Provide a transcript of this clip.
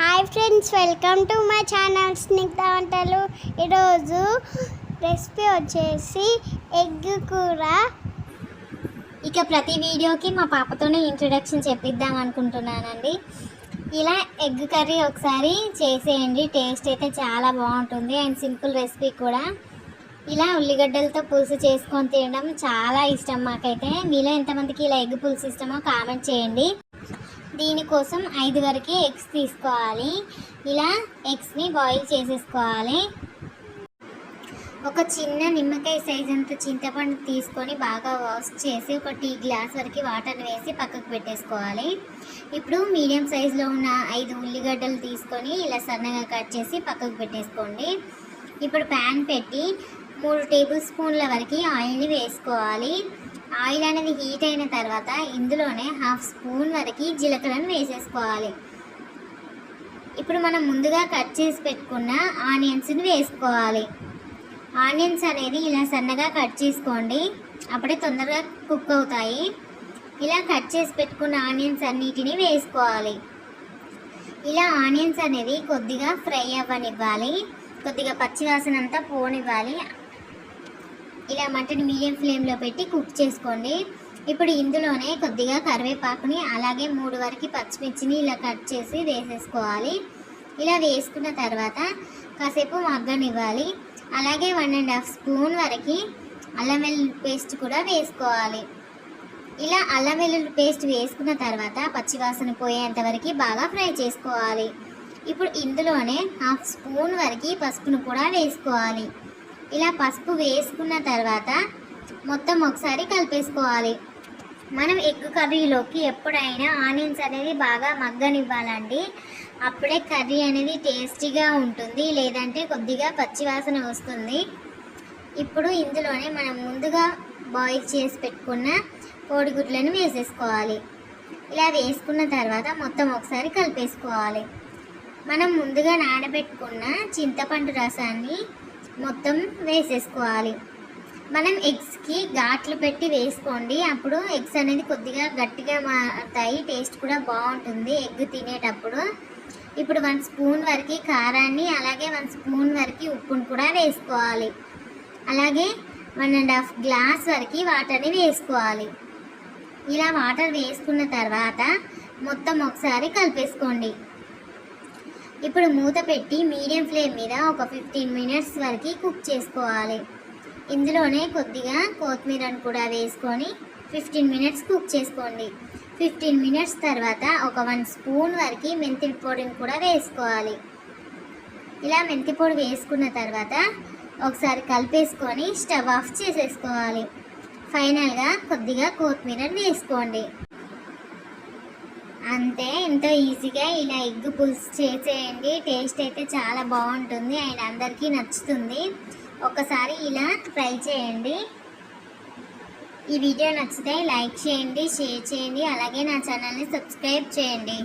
Hi friends welcome to my channel Snigdha వంటలు. ఈరోజు recipe వచ్చేసి ఎగ్ కూర. ఇక ప్రతి వీడియోకి మా పాపతోనే ఇంట్రడక్షన్ చెప్పిద్దాం అనుకుంటున్నానండి. ఇలా ఎగ్ కర్రీ ఒకసారి చేసేయండి టేస్ట్ అయితే చాలా బాగుంటుంది అండ్ సింపుల్ రెసిపీ కూడా. ఇలా ఉల్లిగడ్డలతో పులుసు చేసుకొని తినడం చాలా ఇష్టం మాకైతే. మీలో ఎంతమందికి ఇలా ఎగ్ పులుసు ఇష్టమో కామెంట్ చేయండి. దీనికోసం ఐదు వరకు ఎగ్స్ తీసుకోవాలి. ఇలా ఎగ్స్ని బాయిల్ చేసేసుకోవాలి. ఒక చిన్న నిమ్మకాయ సైజ్ అంత చింతపండు తీసుకొని బాగా వాష్ చేసి ఒక టీ గ్లాస్ వరకు వాటర్ వేసి పక్కకు పెట్టేసుకోవాలి. ఇప్పుడు మీడియం సైజులో ఉన్న ఐదు ఉల్లిగడ్డలు తీసుకొని ఇలా సన్నగా కట్ చేసి పక్కకు పెట్టేసుకోండి. ఇప్పుడు ప్యాన్ పెట్టి మూడు టేబుల్ స్పూన్ల వరకు ఆయిల్ని వేసుకోవాలి. ఆయిల్ అనేది హీట్ అయిన తర్వాత ఇందులోనే హాఫ్ స్పూన్ వరకు జీలకర్రను వేసేసుకోవాలి. ఇప్పుడు మనం ముందుగా కట్ చేసి పెట్టుకున్న ఆనియన్స్ని వేసుకోవాలి. ఆనియన్స్ అనేది ఇలా సన్నగా కట్ చేసుకోండి. అప్పుడే తొందరగా కుక్ అవుతాయి. ఇలా కట్ చేసి పెట్టుకున్న ఆనియన్స్ అన్నిటిని వేసుకోవాలి. ఇలా ఆనియన్స్ అనేది కొద్దిగా ఫ్రై అవ్వనివ్వాలి. కొద్దిగా పచ్చివాసన అంతా పోనివ్వాలి. ఇలా మటన్ మీడియం ఫ్లేమ్లో పెట్టి కుక్ చేసుకోండి. ఇప్పుడు ఇందులోనే కొద్దిగా కరివేపాకుని అలాగే మూడు వరకు పచ్చిమిర్చిని ఇలా కట్ చేసి వేసేసుకోవాలి. ఇలా వేసుకున్న తర్వాత కాసేపు మగ్గనివ్వాలి. అలాగే వన్ అండ్ హాఫ్ స్పూన్ వరకు అల్లం వెల్లుల్లి పేస్ట్ కూడా వేసుకోవాలి. ఇలా అల్లం వెల్లుల్లి పేస్ట్ వేసుకున్న తర్వాత పచ్చివాసన పోయేంత వరకు బాగా ఫ్రై చేసుకోవాలి. ఇప్పుడు ఇందులోనే హాఫ్ స్పూన్ వరకు పసుపును కూడా వేసుకోవాలి. ఇలా పసుపు వేసుకున్న తర్వాత మొత్తం ఒకసారి కలిపేసుకోవాలి. మనం ఎగ్ కర్రీలోకి ఎప్పుడైనా ఆనియన్స్ అనేది బాగా మగ్గనివ్వాలండి. అప్పుడే కర్రీ అనేది టేస్టీగా ఉంటుంది లేదంటే కొద్దిగా పచ్చివాసన వస్తుంది. ఇప్పుడు ఇందులోనే మనం ముందుగా బాయిల్ చేసి పెట్టుకున్న కోడిగుడ్లను వేసేసుకోవాలి. ఇలా వేసుకున్న తర్వాత మొత్తం ఒకసారి కలిపేసుకోవాలి. మనం ముందుగా నానబెట్టుకున్న చింతపండు రసాన్ని మొత్తం వేసేసుకోవాలి. మనం ఎగ్స్కి ఘాట్లు పెట్టి వేసుకోండి. అప్పుడు ఎగ్స్ అనేది కొద్దిగా గట్టిగా మారుతాయి. టేస్ట్ కూడా బాగుంటుంది ఎగ్ తినేటప్పుడు. ఇప్పుడు వన్ స్పూన్ వరకు కారాన్ని అలాగే వన్ స్పూన్ వరకు ఉప్పును కూడా వేసుకోవాలి. అలాగే వన్ అండ్ హాఫ్ గ్లాస్ వరకు వాటర్ని వేసుకోవాలి. ఇలా వాటర్ వేసుకున్న తర్వాత మొత్తం ఒకసారి కలిపేసుకోండి. ఇప్పుడు మూత పెట్టి మీడియం ఫ్లేమ్ మీద ఒక ఫిఫ్టీన్ మినిట్స్ వరకు కుక్ చేసుకోవాలి. ఇందులోనే కొద్దిగా కొత్తిమీరను కూడా వేసుకొని ఫిఫ్టీన్ మినిట్స్ కుక్ చేసుకోండి. ఫిఫ్టీన్ మినిట్స్ తర్వాత ఒక వన్ స్పూన్ వరకు మెంతి పొడిని కూడా వేసుకోవాలి. ఇలా మెంతి పొడి వేసుకున్న తర్వాత ఒకసారి కలిపేసుకొని స్టవ్ ఆఫ్ చేసేసుకోవాలి. ఫైనల్గా కొద్దిగా కొత్తిమీరని వేసుకోండి. అంతే ఎంతో ఈజీగా ఇలా ఎగ్ పులుసు చేసేయండి. టేస్ట్ అయితే చాలా బాగుంటుంది. అండ్ అందరికీ నచ్చుతుంది. ఒకసారి ఇలా ట్రై చేయండి. ఈ వీడియో నచ్చితే లైక్ చేయండి షేర్ చేయండి. అలాగే నా ఛానల్ని సబ్స్క్రైబ్ చేయండి.